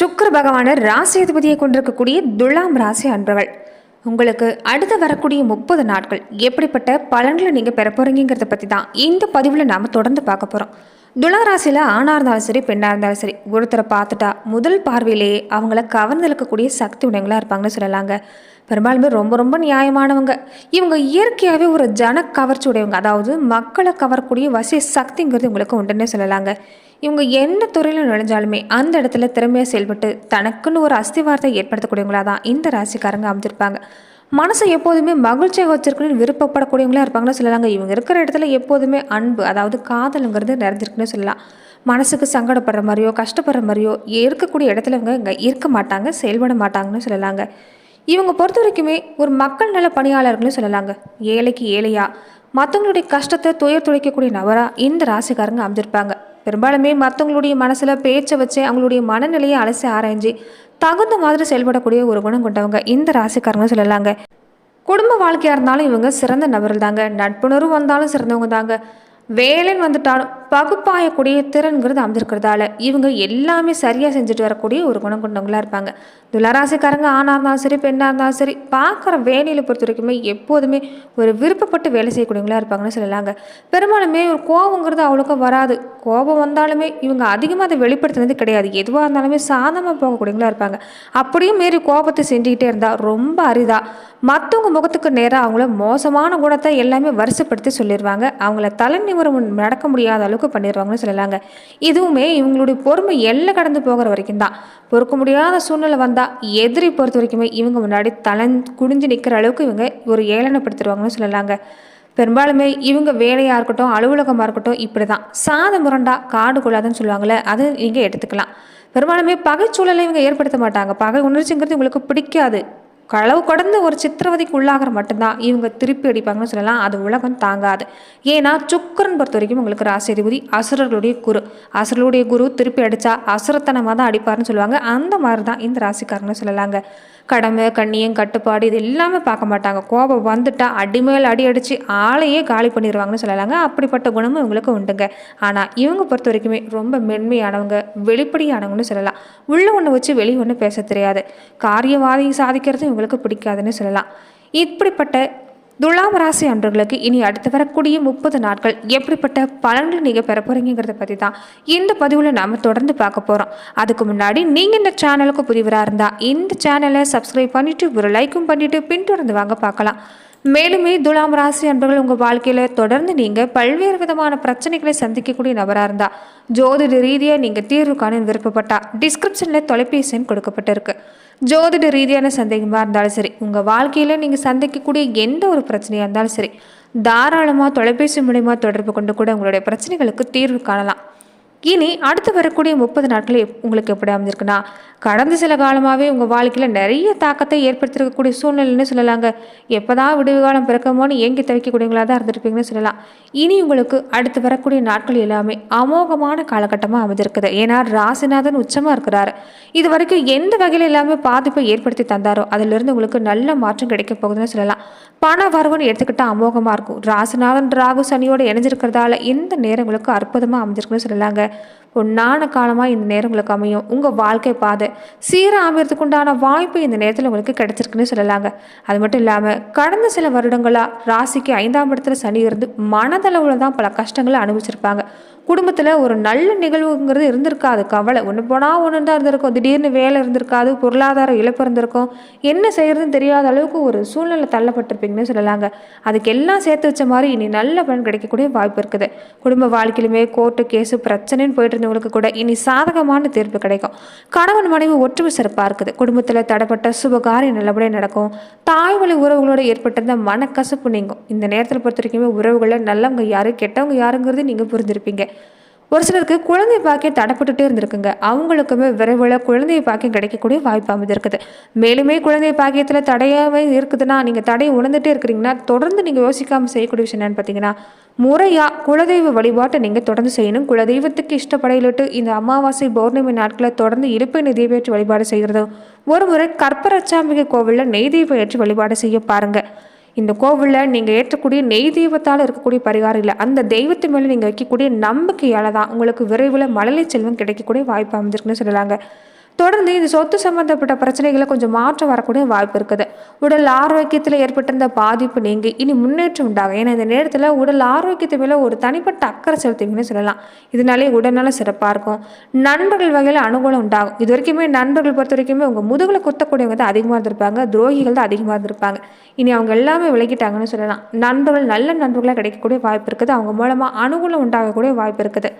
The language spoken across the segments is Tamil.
சுக்கர பகவானர் ராசி அதிபதியை கொண்டிருக்கக்கூடிய துலாம் ராசி அன்பர்கள் உங்களுக்கு அடுத்து வரக்கூடிய முப்பது நாட்கள் எப்படிப்பட்ட பலன்களை நீங்கள் பெற போகிறீங்கிறத பற்றி தான் இந்த பதிவில் நாம் தொடர்ந்து பார்க்க போகிறோம் துலா ராசியில் ஆணாக இருந்தாலும் சரி பெண்ணாக இருந்தாலும் சரி ஒருத்தரை பார்த்துட்டா முதல் பார்வையிலேயே அவங்கள கவர்ந்தெழுக்கக்கூடிய சக்தி உடையங்களாக இருப்பாங்கன்னு சொல்லலாங்க. பெரும்பாலுமே ரொம்ப ரொம்ப நியாயமானவங்க. இவங்க இயற்கையாகவே ஒரு ஜன கவர்ச்சி உடையவங்க. அதாவது மக்களை கவரக்கூடிய வசிய சக்திங்கிறது இவங்களுக்கு உண்டுன்னே சொல்லலாங்க. இவங்க என்ன துறையில் நுழைஞ்சாலுமே அந்த இடத்துல திறமையாக செயல்பட்டு தனக்குன்னு ஒரு அஸ்திவாரத்தை ஏற்படுத்தக்கூடியவங்களா தான் இந்த ராசிக்காரங்க அமைஞ்சிருப்பாங்க. மனசை எப்போதுமே மகிழ்ச்சியாக வச்சிருக்கணும்னு விருப்பப்படக்கூடியவங்களா இருப்பாங்கன்னு சொல்லலாங்க. இவங்க இருக்கிற இடத்துல எப்போதுமே அன்பு அதாவது காதலுங்கிறது நிறைஞ்சிருக்குன்னு சொல்லலாம். மனசுக்கு சங்கடப்படுற மாதிரியோ கஷ்டப்படுற மாதிரியோ இருக்கக்கூடிய இடத்துல இவங்க இங்கே இருக்க மாட்டாங்க செயல்பட மாட்டாங்கன்னு சொல்லலாங்க. இவங்க பொறுத்த வரைக்குமே ஒரு மக்கள் நல பணியாளர்கள்னு சொல்லலாங்க. ஏழைக்கு ஏழையா மற்றவங்களுடைய கஷ்டத்தை துயர் துடைக்கக்கூடிய நபராக இந்த ராசிக்காரங்க அமைஞ்சிருப்பாங்க பெரும்பாலுமே மற்றவங்களுடைய மனசில் பேச்சை வச்சு அவங்களுடைய மனநிலையை அலசி ஆராய்ஞ்சு தகுந்த மாதிரி செயல்படக்கூடிய ஒரு குணம் கொண்டவங்க இந்த ராசிக்காரங்க சொல்லலாங்க. குடும்ப வாழ்க்கையாக இருந்தாலும் இவங்க சிறந்த நபர்கள் தாங்க நட்புணர்வு வந்தாலும் சிறந்தவங்க தாங்க வேலைன்னு வந்துட்டாலும் பகுப்பாயக்கூடிய திறன்கிறது அமைஞ்சிருக்கிறதால இவங்க எல்லாமே சரியாக செஞ்சுட்டு வரக்கூடிய ஒரு குணம் கொண்டவங்களாக இருப்பாங்க. துளராசிக்காரங்க ஆணாக இருந்தாலும் சரி பெண்ணாக இருந்தாலும் சரி பார்க்குற வேலையில் பொறுத்த வரைக்குமே எப்போதுமே ஒரு விருப்பப்பட்டு வேலை செய்யக்கூடியவங்களா இருப்பாங்கன்னு சொல்லலாங்க. பெரும்பாலுமே ஒரு கோபங்கிறது அவ்வளோக்கா வராது. கோபம் வந்தாலுமே இவங்க அதிகமாக அதை வெளிப்படுத்துனது கிடையாது. எதுவாக இருந்தாலுமே சாதமாக போகக்கூடியவங்களா இருப்பாங்க. அப்படியும் மீறி கோபத்தை செஞ்சுக்கிட்டே இருந்தால் ரொம்ப அரிதாக மற்றவங்க முகத்துக்கு நேராக அவங்கள மோசமான குணத்தை எல்லாமே வருஷப்படுத்தி சொல்லிடுவாங்க அவங்கள தலை நிமிரம் நடக்க முடியாத அளவுக்கு பண்ணிடுவாங்கன்னு சொல்லலாங்க. இதுவுமே இவங்களுடைய பொறுமை எல்லை கடந்து போகிற வரைக்கும் தான். பொறுக்க முடியாத சூழ்நிலை வந்தால் எதிரி பொறுத்த வரைக்குமே இவங்க முன்னாடி தலை குடிஞ்சு நிற்கிற அளவுக்கு இவங்க ஒரு ஏளனப்படுத்திடுவாங்கன்னு சொல்லலாங்க. பெரும்பாலுமே இவங்க வேலையாக இருக்கட்டும் அலுவலகமாக இருக்கட்டும் இப்படி தான் சாத முரண்டா காடு கொள்ளாதுன்னு சொல்லுவாங்களே அது நீங்கள் எடுத்துக்கலாம். பெரும்பாலுமே பகைச்சூழலை இவங்க ஏற்படுத்த மாட்டாங்க. பகை உணர்ச்சிங்கிறது இவங்களுக்கு பிடிக்காது. களவு கடந்து ஒரு சித்திரவதைக்கு உள்ளாகிற மட்டும்தான். இவங்க திருப்பி அடிப்பாங்கன்னு சொல்லலாம். அது உலகம் தாங்காது. ஏன்னா சுக்கரன் பொறுத்த வரைக்கும் உங்களுக்கு ராசிதிபதி அசுரர்களுடைய குரு. அசுரர்களுடைய குரு திருப்பி அடித்தா அசுரத்தனமாக தான் அடிப்பார்னு சொல்லுவாங்க. அந்த மாதிரி தான் இந்த ராசிக்காரங்க சொல்லலாங்க. கடமை கண்ணியம் கட்டுப்பாடு இது எல்லாமே பார்க்க மாட்டாங்க. கோபம் வந்துட்டா அடிமேல் அடி அடித்து ஆளையே காலி பண்ணிடுவாங்கன்னு சொல்லலாங்க. அப்படிப்பட்ட குணமும் இவங்களுக்கு உண்டுங்க. ஆனால் இவங்க பொறுத்த வரைக்குமே ரொம்ப மென்மையானவங்க வெளிப்படையானவங்கன்னு சொல்லலாம். உள்ள ஒன்று வச்சு வெளியே ஒன்று பேச தெரியாது. காரியவாதி சாதிக்கிறது இவங்களுக்கு பிடிக்காதுன்னு சொல்லலாம். இப்படிப்பட்ட துலாம் ராசி அன்பர்களுக்கு இனி அடுத்து வரக்கூடிய முப்பது நாட்கள் எப்படிப்பட்ட பலன்கள் நீங்கள் பெற போகிறீங்கிறத பற்றி தான் இந்த பதிவில் நாம் தொடர்ந்து பார்க்க போகிறோம் அதுக்கு முன்னாடி நீங்கள் இந்த சேனலுக்கு புரிவராக இருந்தால் இந்த சேனலை சப்ஸ்கிரைப் பண்ணிவிட்டு ஒரு லைக்கும் பண்ணிவிட்டு பின்தொடர்ந்து வாங்க பார்க்கலாம். மேலுமே துலாம் ராசி அன்பர்கள் உங்கள் வாழ்க்கையில் தொடர்ந்து நீங்கள் பல்வேறு விதமான பிரச்சனைகளை சந்திக்கக்கூடிய நபராக இருந்தால் ஜோதிட ரீதியாக நீங்கள் தீர்வு காண விருப்பப்பட்டால் டிஸ்கிரிப்ஷனில் தொலைபேசி எண் கொடுக்கப்பட்டிருக்கு. ஜோதிட ரீதியான சந்தேகமாக இருந்தாலும் சரி உங்கள் வாழ்க்கையில் நீங்கள் சந்திக்கக்கூடிய எந்த ஒரு பிரச்சனையாக இருந்தாலும் சரி தாராளமாக தொலைபேசி மூலயமா தொடர்பு கொண்டு கூட உங்களுடைய பிரச்சனைகளுக்கு தீர்வு காணலாம். இனி அடுத்து வரக்கூடிய முப்பது நாட்கள் உங்களுக்கு எப்படி அமைஞ்சிருக்குன்னா கடந்த சில காலமாகவே உங்கள் வாழ்க்கையில் நிறைய தாக்கத்தை ஏற்படுத்திருக்கக்கூடிய சூழ்நிலைன்னு சொல்லலாங்க. எப்போதான் விடுவு காலம் பிறக்கமோன்னு ஏங்கி தவிக்கக்கூடியவங்களாக தான் இருந்திருப்பீங்கன்னு சொல்லலாம். இனி உங்களுக்கு அடுத்து வரக்கூடிய நாட்கள் எல்லாமே அமோகமான காலகட்டமாக அமைஞ்சிருக்குது. ஏன்னா ராசிநாதன் உச்சமாக இருக்கிறாரு. இது வரைக்கும் எந்த வகையில் எல்லாமே பாதிப்பை ஏற்படுத்தி தந்தாரோ அதிலிருந்து உங்களுக்கு நல்ல மாற்றம் கிடைக்க போகுதுன்னு சொல்லலாம். பண வரவுன்னு எடுத்துக்கிட்டால் அமோகமாக இருக்கும். ராசிநாதன் ராகு சனியோடு இணைஞ்சிருக்கிறதால இந்த நேரங்களுக்கு அற்புதமாக அமைஞ்சிருக்குன்னு சொல்லலாங்க. பொன்னான காலமாக இந்த நேரம் உங்களுக்கு அமையும். உங்கள் வாழ்க்கை பாதை. சீராக அமையறதுக்கு உண்டான வாய்ப்பு இந்த நேரத்தில் உங்களுக்கு கிடைச்சிருக்குன்னு சொல்லலாங்க. அது மட்டும் இல்லாமல் கடந்த சில வருடங்களாக ராசிக்கு ஐந்தாம் இடத்துல சனி இருந்து மனதளவில் தான் பல கஷ்டங்களை அனுபவிச்சிருப்பாங்க. குடும்பத்தில் ஒரு நல்ல நிகழ்வுங்கிறது இருந்திருக்காது. கவலை. ஒன்று போனால் ஒன்று தான் இருந்திருக்கும். திடீர்னு வேலை இருந்திருக்காது பொருளாதார இழப்பு இருந்திருக்கும். என்ன செய்யறதுன்னு தெரியாத அளவுக்கு ஒரு சூழ்நிலை தள்ளப்பட்டிருப்பீங்கன்னு சொல்லலாங்க. அதுக்கு எல்லாம் சேர்த்து வச்ச மாதிரி இனி நல்ல பலன் கிடைக்கக்கூடிய வாய்ப்பு இருக்குது. குடும்ப வாழ்க்கையிலுமே கோர்ட்டு கேஸு பிரச்சனைன்னு போயிட்டு இருந்தவங்களுக்கு கூட இனி சாதகமான தீர்ப்பு கிடைக்கும். கணவன் மனைவி ஒற்றுமை சிறப்பாக இருக்குது. குடும்பத்தில் தடைப்பட்ட சுபகாரியம் நல்லபடியாக நடக்கும். தாய் வழி உறவுகளோட ஏற்பட்டிருந்த மனக்கசப்பு நீங்கும். இந்த நேரத்தில் பொறுத்த வரைக்குமே உறவுகளில் நல்லவங்க யாரு கெட்டவங்க யாருங்கிறது நீங்கள் புரிஞ்சிருப்பீங்க. ஒரு சிலருக்கு குழந்தை பாக்கியம் தடைப்பட்டுட்டே இருந்திருக்குங்க. அவங்களுக்குமே விரைவில் குழந்தை பாக்கியம் கிடைக்கக்கூடிய வாய்ப்பு அமைந்திருக்குது. மேலுமே குழந்தை பாக்கியத்தில் தடையாகவே இருக்குதுன்னா நீங்கள் தடையை உணர்ந்துட்டே இருக்கிறீங்கன்னா தொடர்ந்து நீங்கள் யோசிக்காமல் செய்யக்கூடிய விஷயம் என்னன்னு பார்த்தீங்கன்னா முறையாக குலதெய்வ வழிபாட்டை நீங்கள் தொடர்ந்து செய்யணும். குலதெய்வத்துக்கு இஷ்டப்படையிலிட்டு இந்த அமாவாசை பௌர்ணமி நாட்களை தொடர்ந்து இழுப்பை நெய் வழிபாடு செய்கிறதும் ஒரு முறை கற்பரச்சாம்பிகை கோவிலில் நெய் தீபம் ஏற்றி வழிபாடு செய்ய பாருங்கள் இந்த கோவிலில் நீங்கள் ஏற்றக்கூடிய நெய் தெய்வத்தால் இருக்கக்கூடிய பரிகாரம் இல்லை. அந்த தெய்வத்து மேலே நீங்கள் வைக்கக்கூடிய நம்பிக்கையால் தான் உங்களுக்கு விரைவில் மழலை செல்வம் கிடைக்கக்கூடிய வாய்ப்பு அமைஞ்சிருக்குன்னு சொல்லலாங்க. தொடர்ந்து இந்த சொத்து சம்பந்தப்பட்ட பிரச்சனைகளை கொஞ்சம் மாற்றம் வரக்கூடிய வாய்ப்பு இருக்குது. உடல் ஆரோக்கியத்தில் ஏற்பட்டிருந்த பாதிப்பு நீங்கி இனி முன்னேற்றம் உண்டாகும். ஏன்னா இந்த நேரத்தில் உடல் ஆரோக்கியத்தை மேலே ஒரு தனிப்பட்ட அக்கறை செலுத்துவீங்கன்னு சொல்லலாம். இதனாலே உடல்நலம் சிறப்பாக இருக்கும். நண்பர்கள் வகையில் அனுகூலம் உண்டாகும். இது வரைக்குமே நண்பர்கள் பொறுத்த வரைக்குமே உங்கள் முதுகில் குத்தக்கூடியவங்க தான் அதிகமாக இருந்திருப்பாங்க. துரோகிகள் தான் அதிகமாக இருந்திருப்பாங்க. இனி அவங்க எல்லாமே விலகிட்டாங்கன்னு சொல்லலாம். நண்பர்கள் நல்ல நண்பர்களாக கிடைக்கக்கூடிய வாய்ப்பு இருக்குது. அவங்க மூலமாக அனுகூலம் உண்டாகக்கூடிய வாய்ப்பு இருக்குது.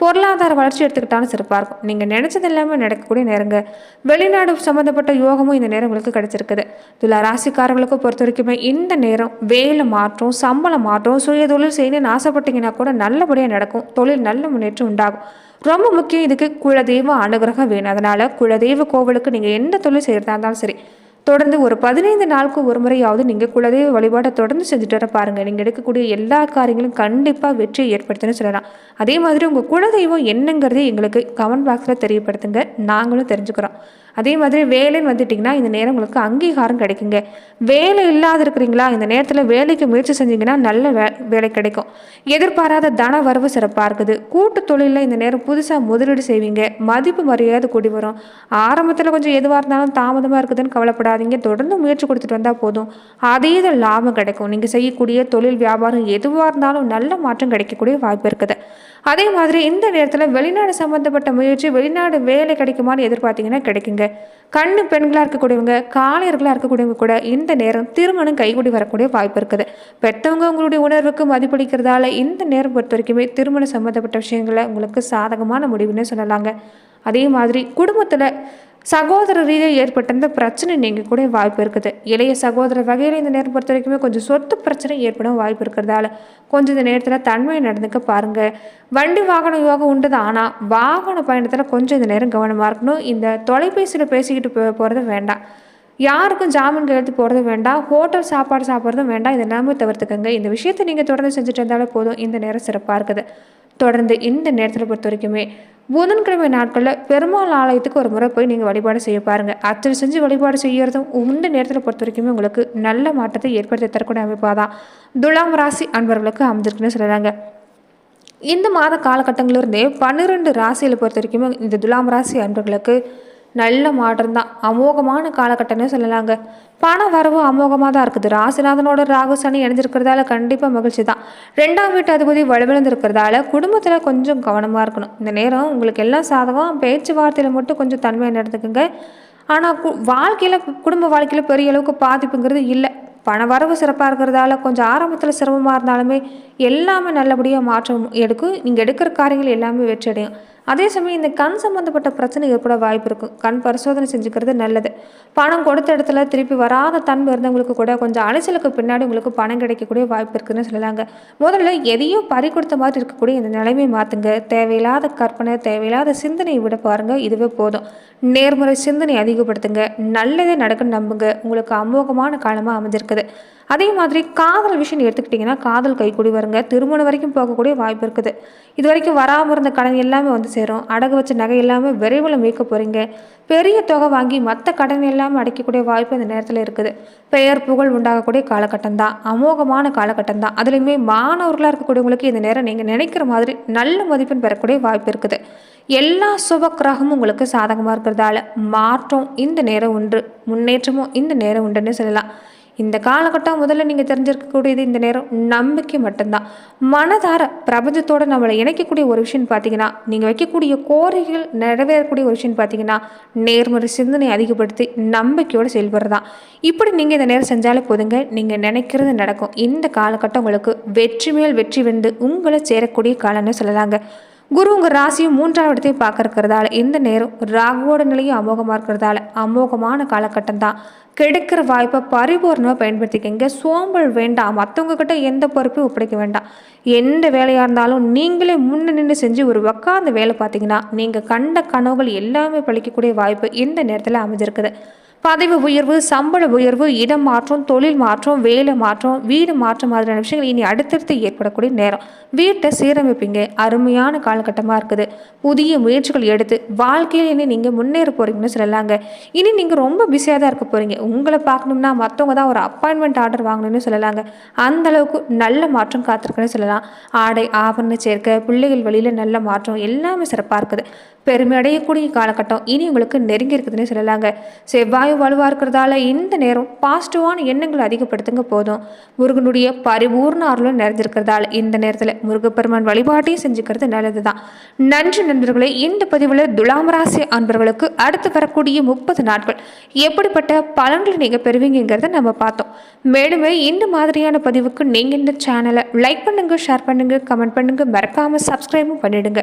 பொருளாதார வளர்ச்சி எடுத்துக்கிட்டாலும் சிறப்பாக இருக்கும். நீங்கள் நினச்சது எல்லாமே நடக்கக்கூடிய நேரங்க. வெளிநாடு சம்மந்தப்பட்ட யோகமும் இந்த நேரம் உங்களுக்கு கிடைச்சிருக்குது. துலா ராசிக்காரர்களுக்கு பொறுத்த வரைக்குமே இந்த நேரம் வேலை மாற்றம் சம்பளம் மாற்றம் சுய தொழில் செய்யணும்னு ஆசைப்பட்டீங்கன்னா கூட நல்லபடியாக நடக்கும். தொழில் நல்ல முன்னேற்றம் உண்டாகும். ரொம்ப முக்கியம் இதுக்கு குலதெய்வ அனுகிரகம் வேணும். அதனால் குலதெய்வ கோவிலுக்கு நீங்கள் எந்த தொழில் செய்கிறதா இருந்தாலும் சரி தொடர்ந்து ஒரு பதினைந்து நாளுக்கு ஒரு முறையாவது நீங்கள் குலதெய்வ வழிபாட்டை தொடர்ந்து செஞ்சுட்டு வர பாருங்கள் நீங்கள் எடுக்கக்கூடிய எல்லா காரியங்களும் கண்டிப்பாக வெற்றியை ஏற்படுத்துன்னு சொல்லலாம். அதே மாதிரி உங்கள் குலதெய்வம் என்னங்கிறதே எங்களுக்கு கமெண்ட் பாக்ஸில் தெரியப்படுத்துங்க. நாங்களும் தெரிஞ்சுக்கிறோம். அதே மாதிரி வேலைன்னு வந்துட்டிங்கன்னா இந்த நேரம் உங்களுக்கு அங்கீகாரம் கிடைக்குங்க. வேலை இல்லாத இருக்கிறீங்களா? இந்த நேரத்தில் வேலைக்கு முயற்சி செஞ்சீங்கன்னா நல்ல வே வேலை கிடைக்கும். எதிர்பாராத தன வரவு சிறப்பாக இருக்குது. கூட்டு தொழிலில் இந்த நேரம் புதுசாக முதலீடு செய்வீங்க. மதிப்பு மரியாதை கூடி வரும். ஆரம்பத்தில் கொஞ்சம் எதுவாக இருந்தாலும் தாமதமாக இருக்குதுன்னு கவலைப்படாதீங்க. தொடர்ந்து முயற்சி கொடுத்துட்டு வந்தால் போதும். அதீத லாபம் கிடைக்கும். நீங்கள் செய்யக்கூடிய தொழில் வியாபாரம் எதுவாக இருந்தாலும் நல்ல மாற்றம் கிடைக்கக்கூடிய வாய்ப்பு இருக்குது. அதே மாதிரி இந்த நேரத்தில் வெளிநாடு சம்மந்தப்பட்ட முயற்சி வெளிநாடு வேலை கிடைக்குமான்னு எதிர்பார்த்தீங்கன்னா கிடைக்குங்க. கண்ணு பெண்களாக இருக்கக்கூடியவங்க காளையர்களாக இருக்கக்கூடியவங்க கூட இந்த நேரம் திருமணம் கைகூடி வரக்கூடிய வாய்ப்பு இருக்குது. பெற்றவங்க உங்களுடைய உணர்வுக்கு மதிப்பளிக்கிறதால இந்த நேரம் பொறுத்த வரைக்குமே திருமணம் சம்மந்தப்பட்ட விஷயங்களை உங்களுக்கு சாதகமான முடிவுன்னு சொல்லலாங்க. அதே மாதிரி குடும்பத்தில் சகோதர ரீதியாக ஏற்பட்டிருந்த பிரச்சனை நீங்கள் கூட வாய்ப்பு இருக்குது. இளைய சகோதர வகையில் இந்த நேரம் பொறுத்த வரைக்குமே கொஞ்சம் சொத்து பிரச்சனை ஏற்படும் வாய்ப்பு இருக்கிறதால கொஞ்சம் இந்த நேரத்தில் தன்மையை நடந்துக்க பாருங்கள் வண்டி வாகன யோகம் உண்டு தான் ஆனால் வாகன பயணத்தில் கொஞ்சம் இந்த நேரம் கவனமாக இருக்கணும். இந்த தொலைபேசியில் பேசிக்கிட்டு போ போகிறது வேண்டாம். யாருக்கும் ஜாமீன் கையெழுத்து போகிறது வேண்டாம். ஹோட்டல் சாப்பாடு சாப்பிட்றதும் வேண்டாம். இதை எல்லாமே தவிர்த்துக்கோங்க. இந்த விஷயத்தை நீங்கள் தொடர்ந்து செஞ்சுட்டு இருந்தாலே போதும். இந்த நேரம் சிறப்பாக இருக்குது. தொடர்ந்து இந்த நேரத்தில் பொறுத்த வரைக்குமே புதன்கிழமை நாட்களில் பெருமாள் ஆலயத்துக்கு ஒரு முறை போய் நீங்கள் வழிபாடு செய்ய பாருங்கள் அத்தனை செஞ்சு வழிபாடு செய்யறதும் இந்த நேரத்தில் பொறுத்த வரைக்குமே உங்களுக்கு நல்ல மாற்றத்தை ஏற்படுத்தி தரக்கூடிய அமைப்பாக தான் துலாம் ராசி அன்பர்களுக்கு அமைஞ்சிருக்குன்னு சொல்கிறாங்க இந்த மாத காலகட்டங்களிலிருந்தே பன்னிரெண்டு ராசியில் பொறுத்த வரைக்குமே இந்த துலாம் ராசி அன்பர்களுக்கு நல்ல மாற்றம் தான் அமோகமான காலகட்டம்னு சொல்லலாங்க. பண வரவு அமோகமாக தான் இருக்குது. ராசிநாதனோட ராகு சனி இணைஞ்சிருக்கிறதால கண்டிப்பாக மகிழ்ச்சி தான் ரெண்டாம் வீட்டு அதிபதி வலுவிழந்திருக்கிறதால குடும்பத்தில் கொஞ்சம் கவனமாக இருக்கணும். இந்த நேரம் உங்களுக்கு எல்லாம் சாதகம். பேச்சுவார்த்தையில் மட்டும் கொஞ்சம் தன்மையாக நடந்துக்குங்க ஆனால் கு வாழ்க்கையில் குடும்ப வாழ்க்கையில் பெரிய அளவுக்கு பாதிப்புங்கிறது இல்லை. பண வரவு சிறப்பாக இருக்கிறதால கொஞ்சம் ஆரம்பத்தில் சிரமமாக இருந்தாலுமே எல்லாமே நல்லபடியாக மாற்றம் எடுக்கும். நீங்கள் எடுக்கிற காரியங்கள் எல்லாமே வெற்றி அடையும். அதே சமயம் இந்த கண் சம்மந்தப்பட்ட பிரச்சனை ஏற்பட வாய்ப்பு இருக்கும் கண் பரிசோதனை செஞ்சுக்கிறது நல்லது. பணம் கொடுத்த இடத்துல திருப்பி வராத தன்மை இருந்தவங்களுக்கு கூட கொஞ்சம் அலைச்சலுக்கு பின்னாடி உங்களுக்கு பணம் கிடைக்கக்கூடிய வாய்ப்பு இருக்குதுன்னு சொல்லலாங்க. முதல்ல எதையோ பறி கொடுத்த மாதிரி இருக்கக்கூடிய இந்த நிலைமையை மாற்றுங்க தேவையில்லாத கற்பனை தேவையில்லாத சிந்தனையை விட பாருங்கள் இதுவே போதும். நேர்முறை சிந்தனை அதிகப்படுத்துங்க. நல்லதே நடக்குன்னு நம்புங்க. உங்களுக்கு அமோகமான காலமாக அமைஞ்சிருக்குது. அதே மாதிரி காதல் விஷயம் எடுத்துக்கிட்டிங்கன்னா காதல் கைக்கூடி வருங்க. திருமணம் வரைக்கும் போகக்கூடிய வாய்ப்பு இருக்குது. இது வரைக்கும் வராமல் இருந்த கடன் எல்லாமே வந்து சேரும். அடகு வச்ச நகை எல்லாமே விரைவில் மீட்க போகிறீங்க பெரிய தொகை வாங்கி மற்ற கடன் எல்லாமே அடைக்கக்கூடிய வாய்ப்பு இந்த நேரத்தில் இருக்குது. பெயர் புகழ் உண்டாகக்கூடிய காலகட்டம் தான் அமோகமான காலகட்டம் தான் அதுலேயுமே மாணவர்களாக இருக்கக்கூடியவங்களுக்கு இந்த நேரம் நீங்கள் நினைக்கிற மாதிரி நல்ல மதிப்பெண் பெறக்கூடிய வாய்ப்பு இருக்குது. எல்லா சுப கிரகமும் உங்களுக்கு சாதகமாக இருக்கிறதால மாற்றம் இந்த நேரம் உண்டு. முன்னேற்றமும் இந்த நேரம் உண்டுன்னு சொல்லலாம். இந்த காலகட்டம் முதல்ல நீங்கள் தெரிஞ்சிருக்கக்கூடியது இந்த நேரம் நம்பிக்கை மட்டும்தான். மனதார பிரபஞ்சத்தோடு நம்மளை இணைக்கக்கூடிய ஒரு விஷயம் பார்த்தீங்கன்னா நீங்கள் வைக்கக்கூடிய கோரிக்கைகள் நிறைவேறக்கூடிய ஒரு விஷயம் பார்த்தீங்கன்னா நேர்மறை சிந்தனை அதிகப்படுத்தி நம்பிக்கையோடு செயல்படுறதான் இப்படி நீங்கள் இந்த நேரம் செஞ்சாலே போதுங்க. நீங்கள் நினைக்கிறது நடக்கும். இந்த காலகட்டம் உங்களுக்கு வெற்றி மேல் வெற்றி வென்று உங்களை சேரக்கூடிய காலம்னு சொல்லலாங்க. குரு உங்கள் ராசியும் மூன்றாவது இடத்தையும் பார்க்க இருக்கிறதால இந்த நேரம் ராகுவோட நிலையும் அமோகமாக இருக்கிறதால அமோகமான காலகட்டம் தான் கிடைக்கிற வாய்ப்பை பரிபூர்ணமாக பயன்படுத்திக்கங்க. சோம்பல் வேண்டாம். மற்றவங்க கிட்ட எந்த பொறுப்பையும் ஒப்படைக்க வேண்டாம். எந்த வேலையாக இருந்தாலும் நீங்களே முன்ன நின்று செஞ்சு ஒரு உக்காந்த வேலை பார்த்தீங்கன்னா நீங்கள் கண்ட கனவுகள் எல்லாமே பழிக்கக்கூடிய வாய்ப்பு இந்த நேரத்தில் அமைஞ்சிருக்குது. பதவி உயர்வு சம்பள உயர்வு இடம் மாற்றம் தொழில் மாற்றம் வேலை மாற்றம் வீடு மாற்றம் மாதிரியான விஷயங்கள் இனி அடுத்தடுத்து ஏற்படக்கூடிய நேரம். வீட்டை சீரமைப்பீங்க. அருமையான காலகட்டமாக இருக்குது. புதிய முயற்சிகள் எடுத்து வாழ்க்கையில் இனி நீங்கள் முன்னேற போகிறீங்கன்னு சொல்லலாங்க. இனி நீங்கள் ரொம்ப பிஸியாக தான் இருக்க போகிறீங்க உங்களை பார்க்கணும்னா மற்றவங்க தான் ஒரு அப்பாயின்மெண்ட் ஆர்டர் வாங்கணும்னு சொல்லலாங்க. அந்த அளவுக்கு நல்ல மாற்றம் காத்திருக்குன்னு சொல்லலாம். ஆடை ஆபரண சேர்க்கை பிள்ளைகள் வழியில் நல்ல மாற்றம் எல்லாமே சிறப்பாக இருக்குது. பெருமை அடையக்கூடிய காலகட்டம் இனி உங்களுக்கு நெருங்கி இருக்குதுன்னு சொல்லலாங்க. செவ்வாய் வலுவாக இருக்கிறதால இந்த நேரம் பாசிட்டிவான எண்ணங்களை அதிகப்படுத்துங்க போதும். முருகனுடைய பரிபூர்ண அருளும் நிறைஞ்சிருக்கிறதால இந்த நேரத்தில் முருகப்பெருமான் வழிபாட்டையும் செஞ்சுக்கிறது நல்லது தான் நன்றி நண்பர்களே இந்த பதிவில் துலாம் ராசி அன்பர்களுக்கு அடுத்து வரக்கூடிய முப்பது நாட்கள் எப்படிப்பட்ட பலன்களை நீங்கள் பெறுவீங்கிறத நம்ம பார்த்தோம். மேலுமே இந்த மாதிரியான பதிவுக்கு நீங்கள் இந்த சேனலை லைக் பண்ணுங்கள் ஷேர் பண்ணுங்கள் கமெண்ட் பண்ணுங்கள் மறக்காமல் சப்ஸ்கிரைபும் பண்ணிடுங்க.